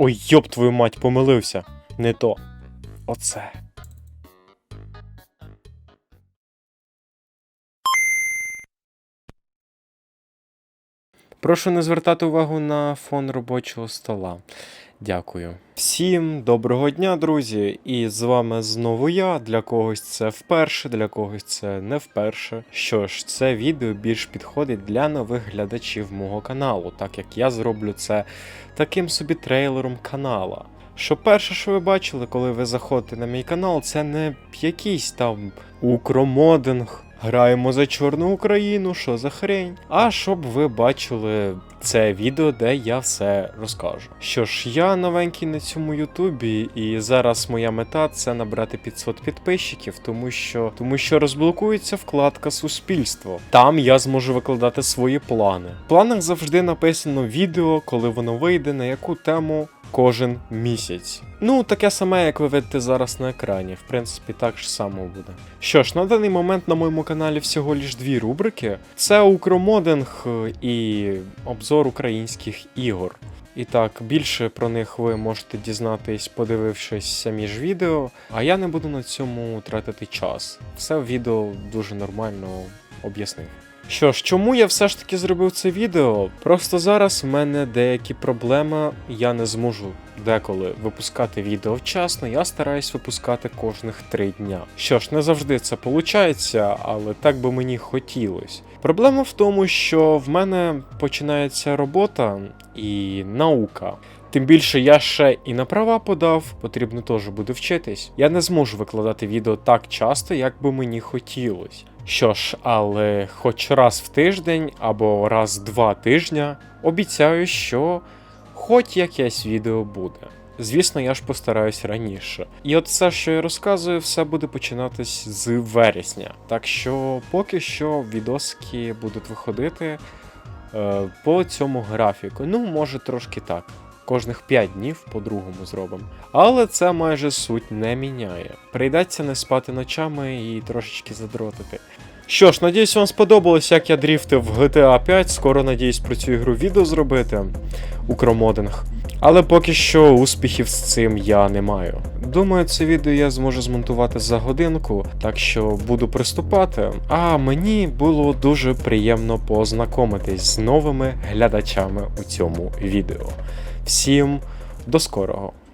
Ой, йоб твою мать, помилився. Не то. Оце. Прошу не звертати увагу на фон робочого стола. Дякую. Всім доброго дня, друзі! І з вами знову я. Для когось це вперше, для когось це не вперше. Що ж, це відео більш підходить для нових глядачів мого каналу, так як я зроблю це таким собі трейлером канала. Що перше, що ви бачили, коли ви заходите на мій канал, це не якийсь там укромодинг. Граємо за Чорну Україну, що за хрень. А щоб ви бачили це відео, де я все розкажу. Що ж, я новенький на цьому Ютубі, і зараз моя мета це набрати 500 підписчиків, тому що тому що розблокується вкладка Суспільство. Там я зможу викладати свої плани. В планах завжди написано відео, коли воно вийде, на яку тему. Кожен місяць. Ну, таке саме, як ви видите зараз на екрані. В принципі, так ж само буде. Що ж, на даний момент на моєму каналі всього лиш дві рубрики: це укромодинг і обзор українських ігор. І так, більше про них ви можете дізнатись, подивившись самі ж відео. А я не буду на цьому тратити час. Все в відео дуже нормально об'яснив. Що ж, чому я все ж таки зробив це відео? Просто зараз в мене деякі проблеми, я не зможу деколи випускати відео вчасно, я стараюсь випускати кожних три дня. Що ж, не завжди це виходить, але так би мені хотілося. Проблема в тому, що в мене починається робота і наука. Тим більше я ще і на права подав, потрібно теж буде вчитись. Я не зможу викладати відео так часто, як би мені хотілося. Що ж, але хоч раз в тиждень або раз два тижня обіцяю, що хоч якесь відео буде. Звісно, я ж постараюсь раніше. І от все, що я розказую, все буде починатись з вересня. Так що поки що відоски будуть виходити е, по цьому графіку. Ну, може, трошки так. Кожних 5 днів по-другому зробимо. Але це майже суть не міняє. Прийдеться не спати ночами і трошечки задротити. Що ж, надіюсь, вам сподобалось, як я дріфтив в GTA 5. Скоро надіюсь про цю ігру відео зробити. у кромодинг. Але поки що успіхів з цим я не маю. Думаю, це відео я зможу змонтувати за годинку, так що буду приступати. А мені було дуже приємно познайомитись з новими глядачами у цьому відео. Всім до скорого!